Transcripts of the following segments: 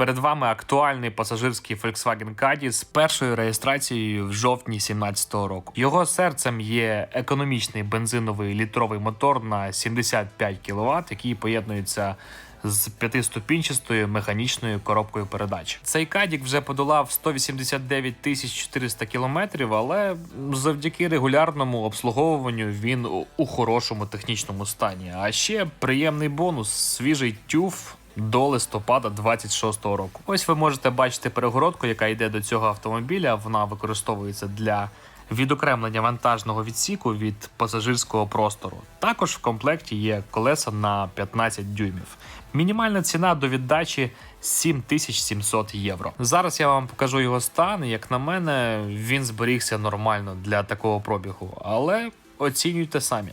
Перед вами актуальний пасажирський Volkswagen Caddy з першою реєстрацією в жовтні 2017 року. Його серцем є економічний бензиновий літровий мотор на 75 кВт, який поєднується з п'ятиступінчастою механічною коробкою передач. Цей кадік вже подолав 189 тисяч 400 кілометрів, але завдяки регулярному обслуговуванню він у- хорошому технічному стані. А ще приємний бонус свіжий тюф. До листопада 26-го року. Ось ви можете бачити перегородку, яка йде до цього автомобіля. Вона використовується для відокремлення вантажного відсіку від пасажирського простору. Також в комплекті є колеса на 15 дюймів. Мінімальна ціна до віддачі 7700 євро. Зараз я вам покажу його стан. Як на мене, він зберігся нормально для такого пробігу, але оцінюйте самі.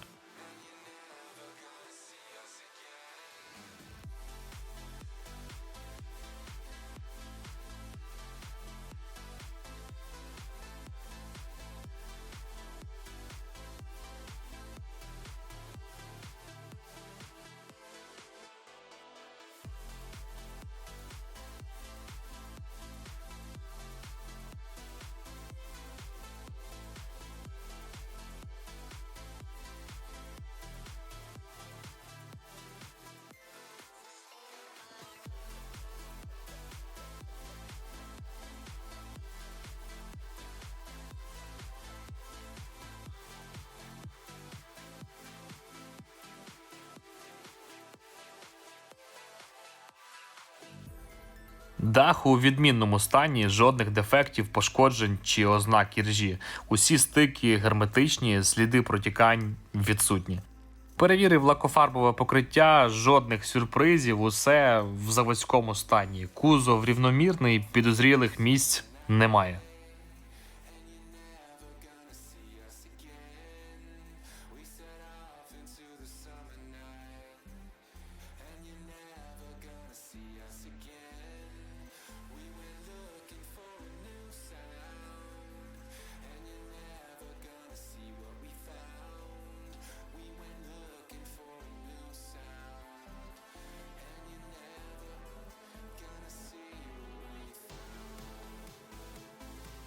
Дах у відмінному стані, жодних дефектів, пошкоджень чи ознак іржі. Усі стики герметичні, сліди протікань відсутні. Перевірив лакофарбове покриття, жодних сюрпризів, усе в заводському стані. Кузов рівномірний, підозрілих місць немає.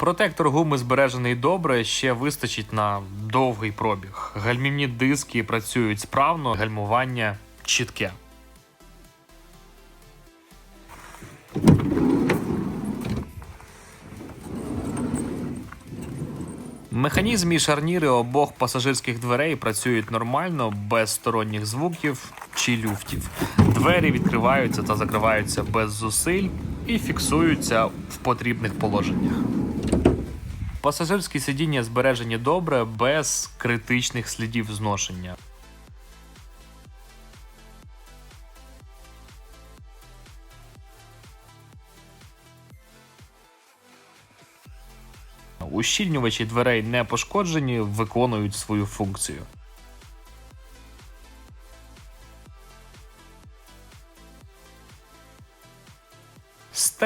Протектор гуми збережений добре, ще вистачить на довгий пробіг. Гальмівні диски працюють справно, гальмування чітке. Механізм і шарніри обох пасажирських дверей працюють нормально, без сторонніх звуків чи люфтів. Двері відкриваються та закриваються без зусиль і фіксуються в потрібних положеннях. Пасажирські сидіння збережені добре, без критичних слідів зношення. Ущільнювачі дверей не пошкоджені, виконують свою функцію.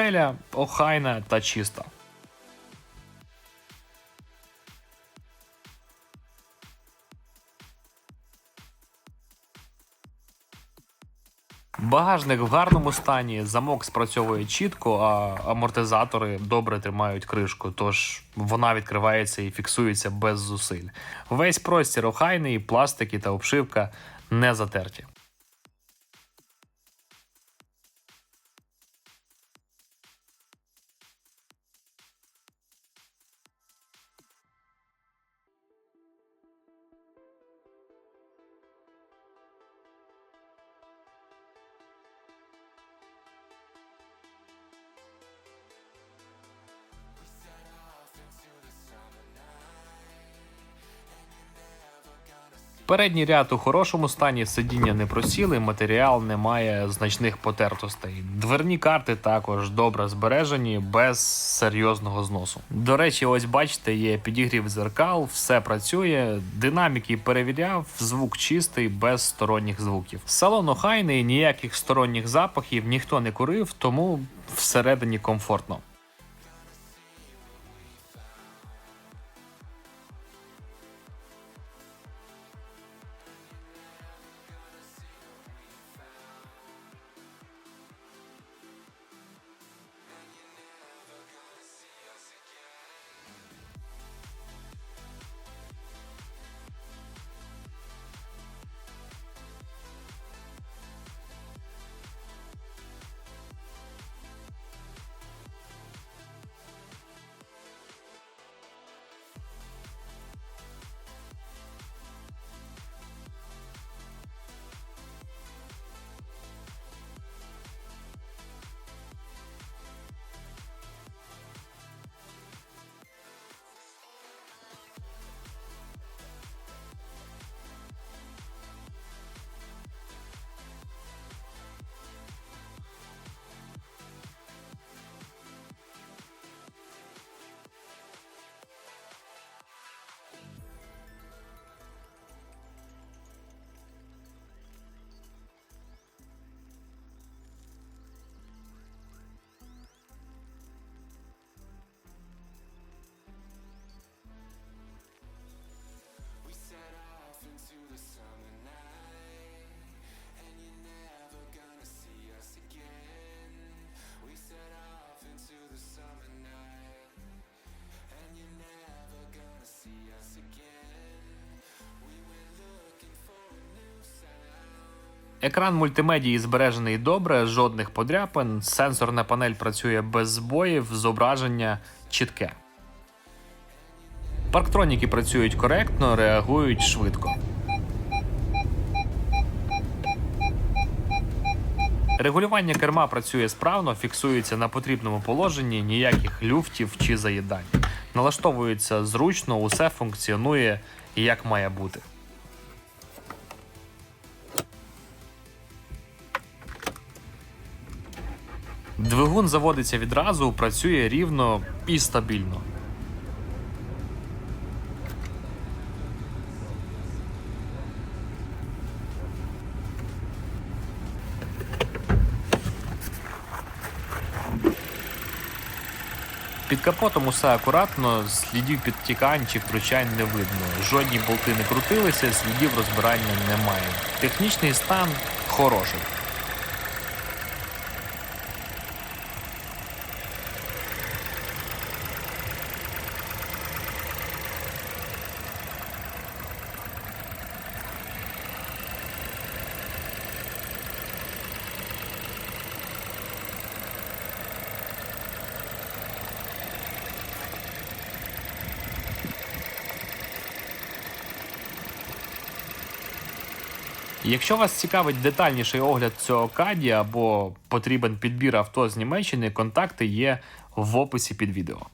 Стеля охайна та чиста. Багажник в гарному стані, замок спрацьовує чітко, а амортизатори добре тримають кришку, тож вона відкривається і фіксується без зусиль. Весь простір охайний, пластики та обшивка не затерті. Передній ряд у хорошому стані, сидіння не просіли, матеріал не має значних потертостей. Дверні карти також добре збережені, без серйозного зносу. До речі, ось бачите, є підігрів дзеркал, все працює. Динаміки перевіряв, звук чистий, без сторонніх звуків. Салон охайний, ніяких сторонніх запахів ніхто не курив, тому всередині комфортно. Екран мультимедії збережений добре, жодних подряпин, сенсорна панель працює без збоїв, зображення чітке. Парктроніки працюють коректно, реагують швидко. Регулювання керма працює справно, фіксується на потрібному положенні, ніяких люфтів чи заїдань. Налаштовується зручно, усе функціонує як має бути. Двигун заводиться відразу, працює рівно і стабільно. Під капотом усе акуратно, слідів підтікань чи втручань не видно. Жодні болти не крутилися, слідів розбирання немає. Технічний стан хороший. Якщо вас цікавить детальніший огляд цього каді або потрібен підбір авто з Німеччини, контакти є в описі під відео.